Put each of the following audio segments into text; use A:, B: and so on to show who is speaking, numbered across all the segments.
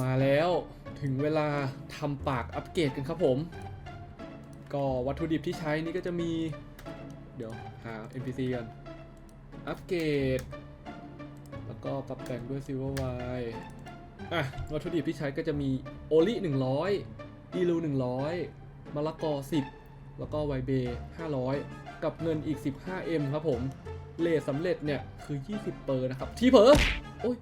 A: มาแล้วถึงเวลาทำปากอัปเกรดกันครับผม ก็วัตถุดิบที่ใช้นี่ก็จะมี เดี๋ยวหา NPC กันอัปเกรดแล้วก็ปรับแต่งด้วย Silver Y อะวัตถุดิบที่ใช้ก็จะมีโอลิ100อีลู100มะละกอ 10 แล้วก็ไวเบ500 กับเงินอีก 15M ครับผมเลทสำเร็จเนี่ย คือ 20 เปอร์นะครับ ที่เผลอโอ้ย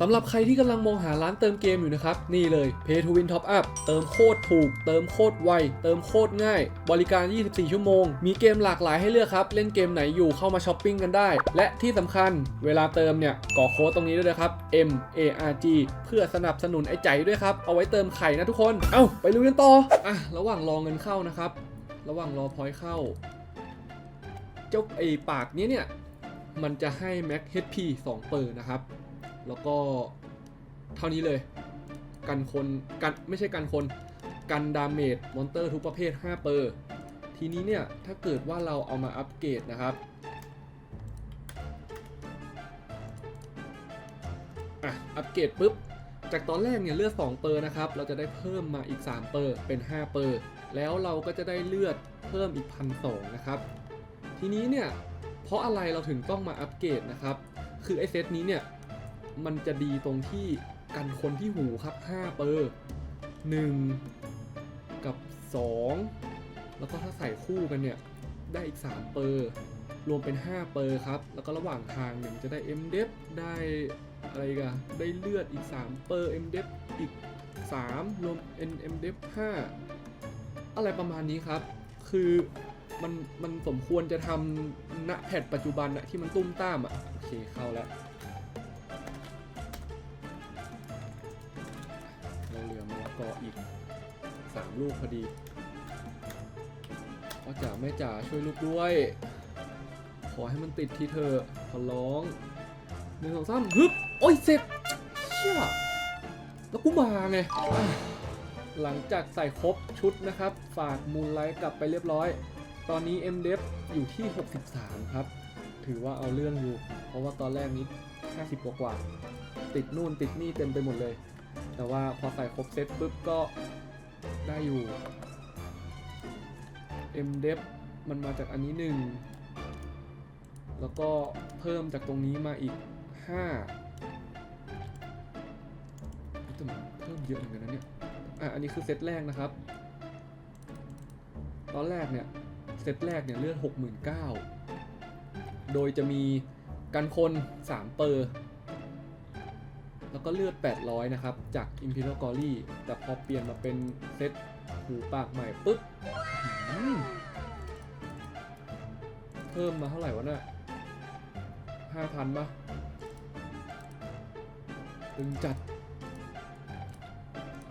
A: สำหรับใครที่กำลังมองหาร้านเติมเกมอยู่นะครับ นี่เลย Pay to Win Top Up เติมโคตรถูก เติมโคตรไว เติมโคตรง่าย บริการ 24 ชั่วโมง มีเกมหลากหลายให้เลือกครับ เล่นเกมไหนอยู่เข้ามาช้อปปิ้งกันได้ และที่สำคัญเวลาเติมเนี่ยกรอกโค้ดตรงนี้ด้วยนะครับ M A R G เพื่อสนับสนุนไอ้ใจด้วยครับ เอาไว้เติมไข่นะทุกคน เอ้าไปลุยกันต่ออะระหว่างรอเงินเข้านะครับ ระหว่างรอพอยเข้า เจ้าไอ้ปากนี้เนี่ยมันจะให้ Max HP 2เปอร์นะครับ แล้วก็เท่านี้เลย กันคนกันไม่ใช่กันคน กันดาเมจมอนเตอร์ทุกประเภท 5 เปอร์ ทีนี้เนี่ย ถ้าเกิดว่าเราเอามาอัปเกรดนะครับอะอัปเกรดปุ๊บ จากตอนแรกเนี่ยเลือด 2 เปอร์นะครับ เราจะได้เพิ่มมาอีก 3 เปอร์ เป็น 5 เปอร์ แล้วเราก็จะได้เลือดเพิ่มอีกพันสองนะครับ ทีนี้เนี่ย เพราะอะไรเราถึงต้องมาอัปเกรดนะครับ คือไอเซตนี้เนี่ย มันจะดีตรงที่กันคนที่หูครับ 5 เปอร์1กับ 2 แล้วก็ถ้าใส่คู่กันเนี่ย ได้อีก 3 เปอร์ รวมเป็น 5 เปอร์ครับ แล้วก็ระหว่างทางเนี่ยมันจะได้ m d e p ได้อะไรกันได้เลือดอีก 3 เปอร์ m d e p อีก 3 รวมเป็น m d e p 5 อะไรประมาณนี้ครับ คือมันมันสมควรจะทำณแพทปัจจุบันอะที่มันตุ้มต้ามอะ โอเคเข้าแล้ว กออีก 3 ลูกพอดีพ่อจ๋าแม่จ๋าช่วยลูกด้วย ขอให้มันติดทีเถอขอร้องหนึ่งสองสามฮึบโอ้ยเสร็จเชี่ยแล้วกูมาไง หลังจากใส่ครบชุดนะครับ ฝากมูลไลท์กลับไปเรียบร้อย ตอนนี้ m d e f อยู่ที่ 63 ครับ ถือว่าเอาเรื่องอยู่ เพราะว่าตอนแรกนี้ 50 กว่ากว่าติดนู่นติดนี่เต็มไปหมดเลย แต่ว่าพอใส่ครบเซตปุ๊บก็ได้อยู่ m d e f มันมาจากอันนี้หนึ่งแล้วก็เพิ่มจากตรงนี้มาอีก5แต่เพิ่มเยอะเหมือนกันนะเนี่ย อะ อันนี้คือเซตแรกนะครับ ตอนแรกเนี่ย เซตแรกเนี่ยเลือด 69,000 โดยจะมีกันคน 3 เปอร์ แล้วก็เลือด 800 นะครับ จาก Imperial Glory แต่พอเปลี่ยนมาเป็นเซตหูปากใหม่ปุ๊บเพิ่มมาเท่าไหร่วะน่ะ5,000ปะตึงจัด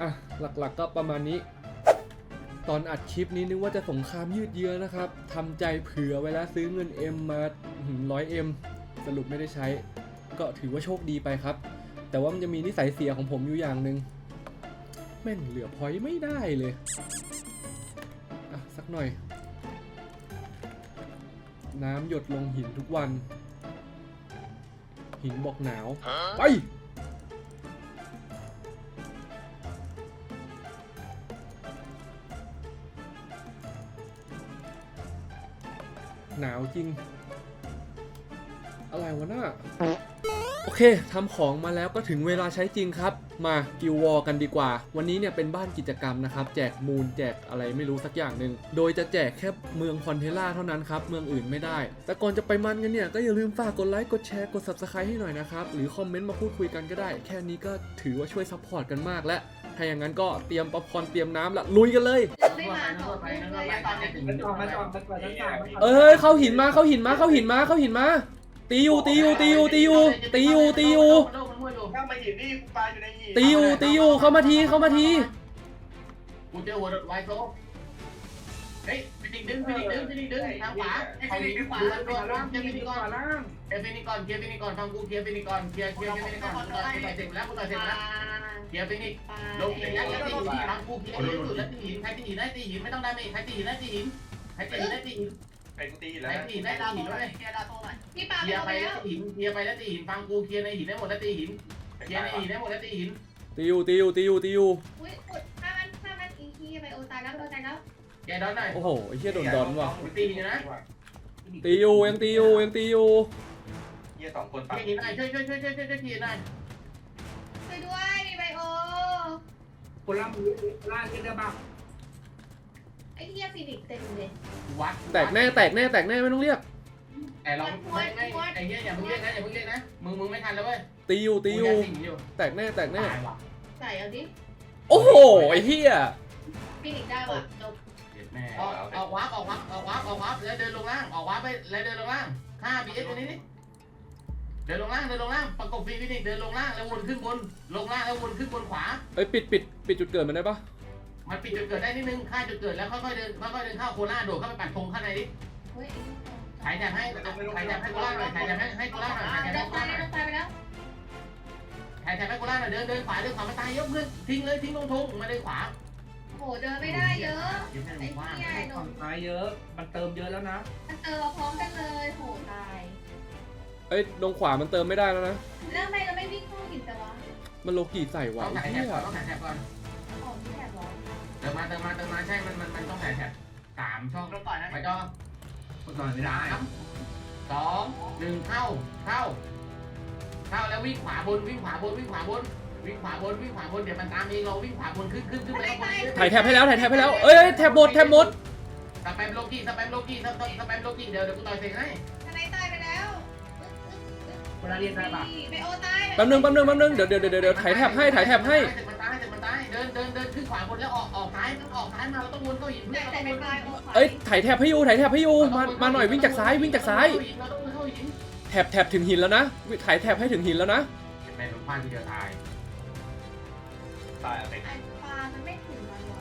A: อะ หลักๆก็ประมาณนี้ ตอนอัดคลิปนี้นึกว่าจะสงครามยืดเยื้อนะครับทำใจเผื่อไว้แล้วซื้อเงิน M มาร้อย M สรุปไม่ได้ใช้ ก็ถือว่าโชคดีไปครับ แต่ว่ามันจะมีนิสัยเสียของผมอยู่อย่างหนึ่งแม่งเหลือพอยไม่ได้เลย อะ สักหน่อย น้ำหยดลงหินทุกวัน หินบอกหนาว ไป หนาวจริง อะไรวะน่ะโอเคทำของมาแล้วก็ถึงเวลาใช้จริงครับ มากิววอลกันดีกว่า วันนี้เนี่ยเป็นบ้านกิจกรรมนะครับ แจกมูลแจกอะไรไม่รู้สักอย่างหนึ่งโดยจะแจกแค่เมืองคอนเทล่าเท่านั้นครับ เมืองอื่นไม่ได้ แต่ก่อนจะไปมันกันเนี่ยก็อย่าลืมฝากกดไลค์กดแชร์กด subscribe ให้หน่อยนะครับ หรือคอมเมนต์มาพูดคุยกันก็ได้ แค่นี้ก็ถือว่าช่วยซัพพอร์ตกันมากและถ้าอย่างนั้นก็เตรียมป๊อปคอร์นเตรียมน้ำละลุยกันเลย
B: ไม่มาสองทุ่มเลยอะตอนนี้
A: เอ้ยเข้าหินมาเข้าหินมาเข้าหินมาเข้าหินมา ตีอยู่ตีอยู่ตีอยู่ตีอยู่ตีอยู่ตีอยู่
C: ถ้ามาหินนี่กูตายอยู่ในหิน
A: ตีอยู่ตีอยู่เข้ามาทีเข้ามาที
D: กูเจอหัวไวโซเฮ้ยฟินิกดึงฟินิกดึงฟินิกดึงทางขวาไอ้ฟินิกดึงขวาแล้วโดนล่างเจอฟินิกก่อน
C: ล่าง
D: เอ้ฟินิกก่อนเคลียร์ฟินิกก่อนฟังกูเคลียร์ฟินิกก่อนเคลียร์เคลียร์ฟินิกก่อนกูต่อยเสร็จแล้วกูต่อยเสร็จแล้วเคลียร์ฟินิกลงเสร็จแล้วตีหินฟังกูเคลียร์ให้สุดแล้วตีหินใครตีหินได้ตีหินไม่ต้องได้ไม่ใครตีหินได้ตีหินใครตีหินได้ตีหิน
C: เป็นตี
D: ใค
C: แล้
D: ร
C: ว
D: ตีหินได้ตีหินด้วย
B: พี่ปา
D: เค
B: ไป
D: ลียร์
B: เอา
D: ไป
B: ไป
D: แล้
B: แล้วว
D: ตีหินเคลียร์ไปแล้วตีหินฟังกูเคลียร์ในหินได้หมดแล้วตีหินเคลียร์ในหินได้หมดแล้วตีหิน
A: ตีอยู่ตีอยู่ตีอยู่ตีอยู่
B: อุ้ยอุดถ้ามันถ้ามันอีคีไปโอตายแล้วโอตายแล้ว
D: แกดอนหน่อย
A: โอ้โหไอ้เหี้ยโดนดอนว่ะ
D: ตีอยู่นะ
A: ตีอยู่ยังตีอยู่ยังตีอยู่
C: เยี่ยสองคนปั
D: ช่วยยิงหน่อยช่วยช่วยช่วยช่วยช่วยช่วยทีหน่อย
B: ช่วยด้วยมีไบโอ
C: คนละมือล่างกินได้บ้าง
B: ไอ้เหี้ยฟินิกเต็มเลย
D: วัด
A: แตกแน่แตกแน่แตกแน่ไม่ต้องเรียก
D: แต่เราไม่ไม่ไอ้เหี้ยอย่าเพิ่งเรียกนะอย่าเพิ่งเรียกนะมึงมึงไม่ทันแล้วเว้ย
A: ตีอยู่ตีอยู่
D: กูงอยู่
A: แตกแน่แตกแน่
D: ตายว่ะ
B: ใส่เอาดิ
A: โอ้โหไอ้เหี้ย
B: ฟินิกได้ว่ะจบ
D: เจ็บแม่ออกออกวับออกวับออกวับออกวับแล้วเดินลงล่างออกวับไปแล้วเดินลงล่างฆ่าบีเอสตัวนี้นี่เดินลงล่างเดินลงล่างประกบฟีฟินิกเดินลงล่างแล้ววนขึ้นบนลงล่างแล้ววนขึ้นบนขวา
A: เอ้ยปิดปิดปิดจุดเกิดมันได้ปะ
D: มันปิดจุดเกิดได้นิดนึงค่าจุดเกิดแล้วค่อยๆเดินค่อยๆเดินเข้าโคราชโดดเข้าไปปัดธงข้างในดิ
B: เฮ้ย
D: ถ่ายแถบให้ถ่ายแถบให้โคราชหน่อยถ่ายแถบให้ให้โคราชหน่อยถ่ายแถบ
B: เดิ
D: ให้
B: น
D: โค
B: ตา
D: ราชหน่อย
B: ยแล้วตายไปแล้ว
D: ถ่ายแถบให้โคราชหน่อยเดินเดินขวาเดินขวามาตายยกขึ้นทิ้งเลยทิ้งลงธงมาเดินขวา
B: โหเดินไม่ได้เยอะ
D: ยิ้มให้
B: ไอ้
D: ว่าง
B: เหี้ยไอ้หนุ่ม
C: ตายเยอะ มันเติมเยอะแล้วนะ
B: มันเติมมาพร้อมกันเลยโหตาย
A: เอ้ยลงขวามันเติมไม่ได้แล้วนะ
B: แล้วทำไมเราไม่วิ่งเข้าหินแต่วะ
A: มันโลกีใส่ว่ะ
D: ต้อง
A: ไอ้
D: ถ่ายแถ
A: เหี้
D: บ
A: ย
D: ก่อนต้องถ่ายแถบก่อน ติมมาเติมมาเติมมาใช่มันมันมันต้องถ่ายแถบสามช่อง
C: เราต่อยนะ
D: ไปจอ
C: คนต่อยไม่ได้
D: สามสองหนึ่งเข้าเข้าเข้าแล้ววิ่งขวาบนวิ่งขวาบนวิ่งขวาบนวิ่งขวาบนวิ่งขวาบนเดี๋ยวมันตามเองเราวิ่งขวาบนขึ้นขึ้นขึ้นไปแล้ว
A: ถ่ายแท็บให้แล้วถ่ายแท็บให้แล้วเอ้ยเอ้ยแท็บหมดแท็บหมด
D: สแปมโลกี้สแปมโลกี้สแปมสแปมโลกี้เดี๋ยวเดี๋ยวกูต่อยเสกให้
B: ทนายตายไปแล้ว
C: คนละเรียนได้ปะ
B: ไบโอตาย
A: แป๊บนึงแป๊บนึงแป๊บนึงเดี๋ยวเดี๋ยวเดี๋ยวเดี๋ยวถ่ายแท็บให้ถ่ายแท็บให้
D: เสร็จมันตายเสร็จมันตายเดินเดินเดินขึ้นขวาบนแล้วออกออกซ้ายออกซ้ายมาเราต้องวนเข้าหินเพื่
B: แต่
D: อนเรา
B: แต่
D: ต้องวน
B: ไม่ตายโอ้
A: เอ้ยถ่ายแท็บให้อยู่ถ่ายแท็บให้อยู่มามาหน่อยวิ่งจากซ้ายวิ่งจากซ้าย
D: เราต้องเข้าหิน
A: แท็บแท็บถึงหินแล้วนะถ่ายแท็บให้ถึงหินแล้วนะ
D: แม่ลูกพานที่เดียวตาย
C: ตายอะไร
B: ไอ้ปลามันไม่ถึงมันหรอ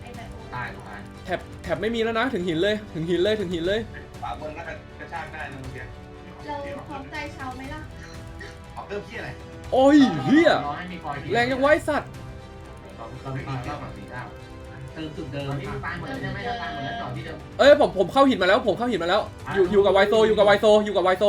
B: ไอ้ไบโอ
D: ตายตาย
A: แท็บแท็บไม่มีแล้วนะ ถึงหินเลยถึงหินเลยถึงหินเลย
C: ฝาบนน่าจะกระชากได้นะเมื่อกี้
B: เราพร้อมใจชาวไหมล่ะ
C: ออกเริ่มที่อะไร
A: โอ้ยเฮีย
D: รอให้มีคอย
A: แรงยังไว้สัตว์
D: เราเราไม่มีเราฝั่งสีเก้า
C: เติมจุดเดิม
D: อนนี้มันตายหมดแล้วใช่ไหมถ้าตายหมดแล้วจอที่เดิม
A: เอ้ยผมผมเข้าหินมาแล้วผมเข้าหินมาแล้ว อยู่อยู่กับไวโซอยู่กับไวโซอยู่กับไวโซ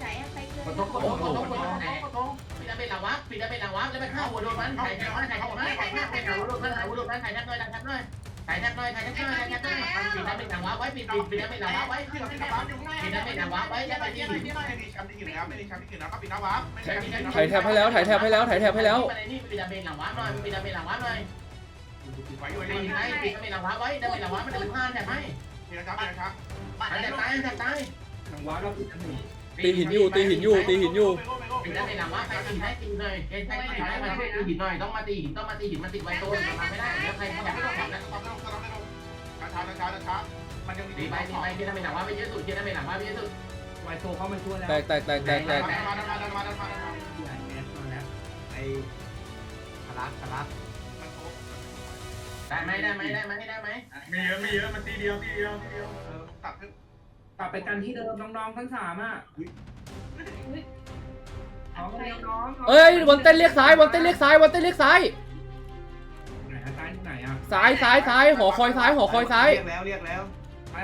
B: ใจไปเกิน
D: กดตกกดตกกดตกกดตกกดตกปิดดาเมจหลังวับปิดดาเมจหลังวับแล้วไปฆ่าหัวโดนมันถ่ายแทบมันถ่ายแทบมันถ่ายแทบมันถ่ายหัวโดนมันถ่ายหัวโดนมันถ่ายแทบหน่อยถ่ายแทบหน่อยถ่ายแทบหน่อยถ่ายแทบหน่อยถ่ายแทบหน่อยปิดดาเมจหลังวับไว้ปิดปิดปิดดาเมจหลังวับไว้ปิดดาเมจหลังวับปิดดาเมจหลังวับไว้แล้วไปที่หิน
C: ไม่ได้แชมป์ที่กินแล้วไม่ได้แชมป์ที่กินแล้วก็ปิดน้ำวับไม่ได้แชมป์ที่กิน
A: ถ่ายแทบให้แล้วถ่ายแทบให้แล้วถ่ายแทบให้แล้ว
D: ไปนี่ปิดดาเมจหลังวับหน่อยปิดดาเมจหลังวับหน่อย
C: ไว้อยู่
D: ปิดให้ปิดดาเมจหลังวับไว้ดาเมจหลังวับมันจะเป็นผ้าแถบให้
C: นี่นะครับนี่นะครับ
D: มันจะตายจะตาย
C: ทางวัดเราปิดทั้งหมด
A: ตีหินอยู่ตีหินอยู่ตีหินอยู่
D: ปิดดาเมจหลังวับไปตีให้ตีเลยเอ็นใช้ตีให้มาช่วยตีหินหน่อยต้องมาตีหินต้องมาตีหินมันติดไวโต้มันมาไม่ได้แล้วใครเขาไตีไปตีไปที่ดาเมจหลังวับไปเยอะสุดที่ดาเมจหลังวับไปเยอะสุด
C: ไวโซเข้ามาช่วยแล้ว
A: แตกแตกแตกแตกแตก
C: มามามามามามามา
E: ใหญ่แมสมาแล้วไอ้ทะลักทะลัก
D: ได้ไหมได้ไหมได้ไหมได้ไหม
C: มีเยอะมีเยอะมันตีเดียวตีเดียวตีเดียวตัดขึ้น
E: กลับไปกันที่เดิมน้องๆทั้งสามอะน้องเรียกน้อง
A: เอ้ยวันเต้นเรียกซ้ายวันเต้นเรียกซ้ายวันเต้นเรียกซ้าย
E: ไหนอาจารย์ที่ไหนอะ
A: ซ้ายซ้ายซ้ายหอคอยซ้ายหอคอยซ้าย
E: เรียกแล้วเรียกแล้ว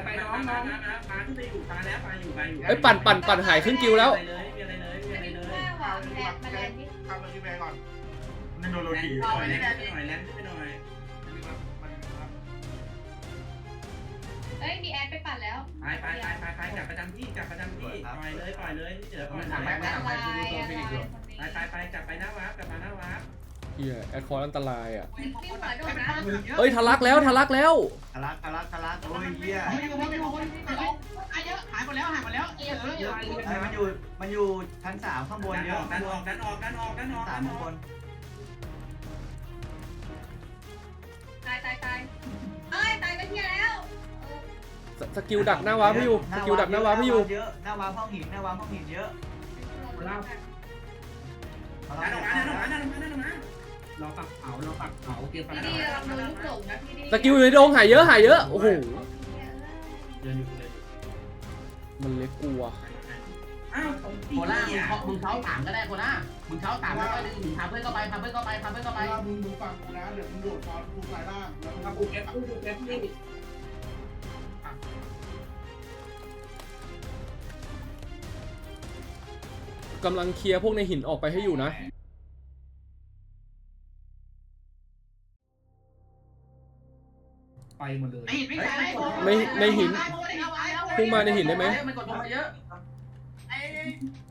E: ไปไปน้องน้องพาขึ้นไปอยู่พาแล้วพาอยู่พาอยู่
A: เอ้ยปั่นปั่นปั่นหายครึ่งกิวแล้ว
E: มีอะไรเลยมีอะไรเลยมี
B: จะ
E: อะไร
B: มี
E: เลย
B: เพื่อนว่ะแลนมาแลนนี่
C: ทำมันรีแวร์ก่อนนั่นโดนโล
E: แลน
C: กี
E: ด์หน่อยแลนด์หน่อยแลนด์ไปหน่อย
B: เอ้ย มีแอดไปปั่นแล้ว
E: ไปไปไปไปไปกลับประจำที่กลับประจำที่ปล่อยเลยปล่อยเลยที่เหลือปล่อย
D: สั่งไป
E: เลย
D: ไม่สั่งไป
B: อะไร
D: คือ
B: อะไร
D: ตัวฟินิกอยู่
E: ไปไปไปกลับไปหน้าวาร์ปกลับมาหน้าวาร์ป
A: เฮียแอดคอร์อันตรายอะ
B: วิ่งหัวโดนนะ
A: เอ้ยทะลักแล้วทะลักแล้ว
E: ทะลักทะลักทะลักโอ้ยเหี้ย
D: ไม่อยู่ไม่อยู่เยอะหายหมดแล้วหายหมดแล้วเออเยอะ
E: เฮ้ยมันอยู่มันอยู่ชั้นสามข้างบนเยอะ
F: ดันออกดันออกดันออกดันออก
E: สามข้างบน
B: ตายตายตายเอ้ยตายไปเที่ยแล้ว
A: สสกิลดักหน้าวาร์ปให้อยู่สกิลดักหน้าวาร์ปให้อยู่
E: เยอะหน้าวาร์ปห้องหินหน้าวาร์ปห้องหินเยอะ
F: ดันออกมาดันออกมาดันออกมาดันออกมา
E: เราปักเผาเราปักเผาเตรียม
B: พี่ดีเราโดนลูกหลงนะพี่ดี
A: สกิลอยู่ในโดงหายเยอะหายเยอะโอ้โห
E: เดินอยู่เลย
A: มันเล็กกลัว
F: อ้าวของ
D: โคล่ามึงเคาะมึงเช้าสามก็ได้โคล่ามึงเช้าสามแล้วก็ดึงพาเพื่อนเข้าไปพาเพื่อนเข้าไปพาเพื่อนเข้าไป
C: มึงมึงฟังกูนะเดี๋ยวมึงโดดตอนกูสายล่างแล้ว
F: ทำบุกแก๊ปบุกแก๊ปนี่
A: กำลังเคลียร์พวกในหินออกไปให้อยู่นะ
F: หมดเลย
E: ไอ้หินไม่ใช่
A: ในในหิน พุ่งมาในหินได้ไหม
D: มันกดลงมาเยอะ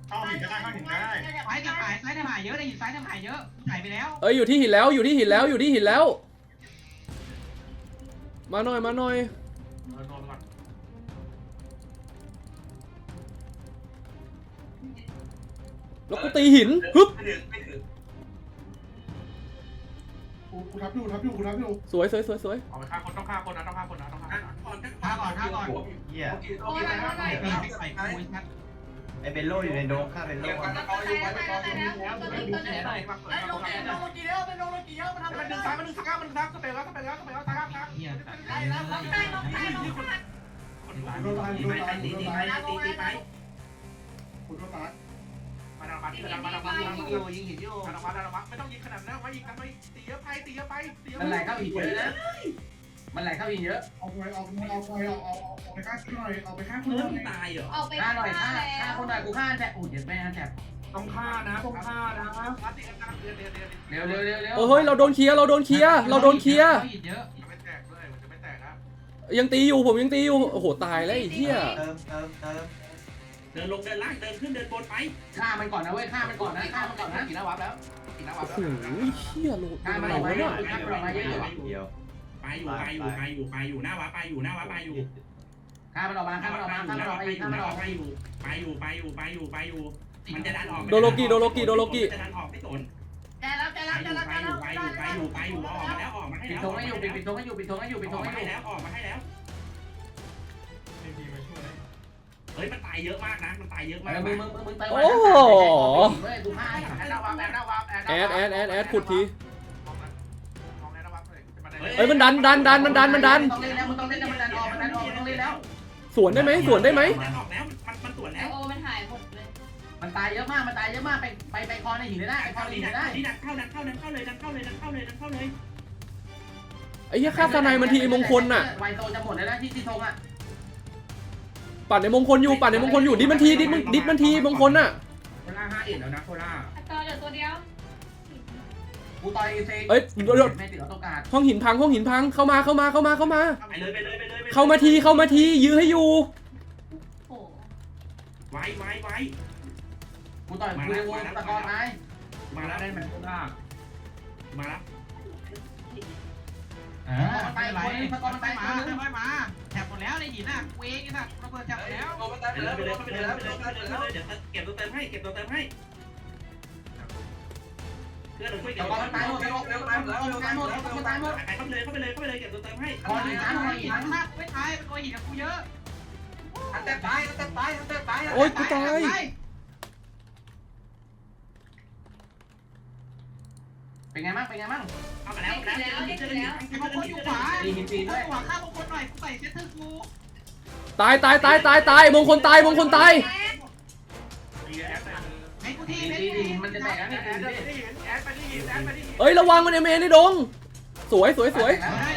C: เข้าหินก็ได้เข้าหินก็ได้
E: ซ้ายจะหายซ้ายจะหายเยอะได้หินซ้ายจะหายเยอะหายไปแล้ว
A: เอ้ยอยู่ที่หินแล้วอยู่ที่หินแล้วอยู่ที่หินแล้ว มาหน่อยมาหน่อย
C: เออโดนก่อน
A: แล้วกูตีหินฮึบ
F: ไม่ถึงไม่ถึง
C: กูกูทับอยู่ทับอยู่กูทับอยู่
A: สวยสวยสวยสวย
C: เอาไปฆ่าคนต้องฆ่าคนนะต้องฆ่าคนนะต้องฆ่าคนนะ
E: ท่าก่อนท่าก่อน
G: เหี้ย
B: โอ้ยโอ้ยโอ้ย
E: ไอ้ไม่ใส่คุยชัด
G: ไอเบลโลอยู่ในโดมฆ่าเบลโล
B: ตายแล้วตายแล้วตัวนี้ตัวนี้ตัวนี้
C: มันดึงซ้ายมันดึงซ้ายมันดึงซ้ายสเปรย์แล้วสเปรย์แล้วสเปรย์แล้วซ้ายซ้าย
E: เฮีย
B: ได้แล้วน้องตายน้องตายน้องตาย
C: คนร้าย
F: โดนตายโดนตายโดนตาย
E: ตีตีไป
C: คุณก็ตาย มาดังมาที่ดังมาดังมาดัง
E: ยิงอยู่ยิงเหินอยู่
C: ดังมาดังมาไม่ต้องยิงขนาดนั้นมายิงกันไปตีเยอะไปตีเยอะไปตีเยอะ
D: มันไหลเข้าหินเยอะนะ มันไหลเข้าหินเยอะ
C: เอาไปเอาไปเอาไปเอาเอาเอาไปฆ่าคุณหน่อยเอาไปฆ่าคุณ
E: เริ่
C: หน่
E: ม
C: อย
E: ตายเหรอ
B: เอาไป
D: ฆ่าหน่อยฆ่าฆ่าคนหน่อยกูฆ่าแทบอู้เจ็บแม่แทบ
C: ต้องฆ่านะต้องฆ่านะมาตีกันกลางเดือนเดือนเดือน
D: เร็วเร็วเร็วเร็ว
A: โอ้เฮ้ยเราโดนเคลียร์เราโดนเคลียร์เราโดนเคลียร์
E: หินเยอะ
C: จะไม่แตกด้วยจะไม่แตกนะ
A: ยังตีอยู่ผมยังตีอยู่โอ้โหตายแล้วไอ้เหี้ย
G: เติมเติมเติม
E: เดินลงเดินล่างเดินขึ้นเดินบนไป
D: ฆ่ามันก่อนนะเว้ยฆ่ามันก่อนนะฆ่ามันก่อนนะ
E: กินน้ำวับแล้วกินน้ำวั
A: โอ้
E: บ
A: โห
E: แล้ว
A: เหี้ยโลด
D: ฆ่ามัน
A: ไหน
D: ออกมาวะเย
A: เนี่ย
D: อะฆ่ามันออกมาเยอะอยู่
G: เดียว
E: ไปอยู่ไปอยู่ไปอยู่ไปอยู่หน้าวับไปอยู่หน้าวับไปอยู่
D: ฆ่ามันออกมาฆ่ามันออกมาฆ่ามันออกมาอีกฆ่ามันออก
E: ไป
D: มา
E: อยู่ไปอยู่ไปอยู่ไปอยู่ไปอยู่มันจะดันออก
A: โดโลกิโดโลกิโดโลกิ
E: จะดันออกไม่สน
B: ได้แล้วได้
E: ไป
B: แล้ว
E: อ
B: ได้
E: ยู่
B: แล้ว
E: ไป
B: ได้
E: อยู่ไป
B: แล้ว
E: อยู่ไปอยู่ไปอยู่ออกมาแล้วออกมาให้
D: ปิด
E: แล้ว
D: ธงให้อยู่ปิดปิดธงให้อยู่ปิดธงให้อยู่ปิดธงให้อยู่
E: ให้แล้วออกมาให้แล้ว
C: ไม่มีมาช่วย
E: เฮ้ยมันตายเยอะมากนะ มันตายเยอะมาก
D: มึงมึงมึงมึงเติม
A: โอ้โห
D: เว้ยกูฆ่าให้
C: แอนดาวาแอนดาวา
A: แอดแอดแอดแอดขุดที
C: มองมองแอนดาวาเลยมันได้
A: เอ้ยมันดันดันดันมันดันมันดัน
D: ต้องเล่นแล้วมึงต้องเล่นแล้วมันดันออกมันดันออกมันต้องเล่นแล้ว
A: สวนได้ไหมสวนได้ไหม
E: ดันออกแล้วมันมันสวน
B: ไอ
E: แล้ว
B: โอมันหายหมดเลย
D: มันตายเยอะมาก มันตายเยอะมาก ไปไปไปคอในหินได้ไปคอ
E: เข้า
D: ใน
E: ดี
D: หิน
E: ดัน
D: ได้
E: ดีดันเข้าดันเข้าดันเข้าเลยดันเข้าเลยดันเข้าเลยดันเข้าเลย
A: ไอ้เหี้ยฆ่าสนายมันทีไอ้มงคลน่ะ
D: ไวโซจะหมดแล้วนะที่ที่ธงอะ
A: ปัดในมงคลอยู่ปัดในมงคลอยู่ดิดมันทีดิดมันดิดมันทีมงคลน่ะ
E: โคล่าห้าเอ็ดแล้วนะโคล่า
B: ตัวเดียวตัวเดียว
D: กูต่อยเซ
A: เอ้ยเดี๋ยวเดี๋ยว
D: ไม่ติดออโต้การ์ด
A: ห้องหินพังห้องหินพังเข้ามาเข้ามาเข้ามาเข้ามา
E: ไปเลยไปเลยไปเลย
A: เข้ามาทีเข้ามาทียื้อให้อยู่
B: โอ้
E: ไว้ไว้ไว้
D: กูต่อยกูเรวงตะกอนไม้
E: มาแล้วได้ไหมโคล่ามาแล้ว
D: เออไปคนนึงตะกอนไปคนนึง
E: ค่อยมาแถบห มดแล้วในหินน่ะเวงไอ้สัตว์ระเบิดจับหมดแล้ว
F: โดนมันตาย
E: ไปเล
F: แล้
E: ยวไปเลยไปเลยไปเลยไปเลยเดี๋ยวเก็บตัวเติมให้เก็บตัวเติมให้เพื่อนเราช่วยเก็
D: ตะ
E: บ
D: กอนมันตายหมดตะกอนมันตายหมดตะกอนมันตายหมด
E: ไปเข้าไปเลยเข้าไปเลยเข้าไปเลยเก็บตัวเติมให้
D: คอหินนะคอหิน
E: นะไม่ตายเป็นตัวหินกับกูเยอะ
F: อันแต่ตายอันแต่ตายอันแต่ตาย
A: โอ๊ยกูตาย
D: เป็นไงบ้างเป็นไงบ้าง
E: เอามาแล้วแล้วแล้วแล้ว
F: ไอ้พวกคนอยู่ขวา
D: ตีหินตีด้วย
F: ขวาข้างบางคนหน่อยกูใส่เซ็ตเตอร์กู
A: ตายตายตายตายตายมงคลตายมงคลตาย
C: ตีแอดไป
F: ไอ้กู
D: ตี
F: ที่
D: ตีตีหินมันจะแตกนะ
C: แอ
D: ตี
C: ดไป
D: ตี
C: ที่หินแอดไปที่หินแอดไปที่หิน
A: เอ้ยระวังมันเอเมนในดง สวยสวยสวย
F: ได้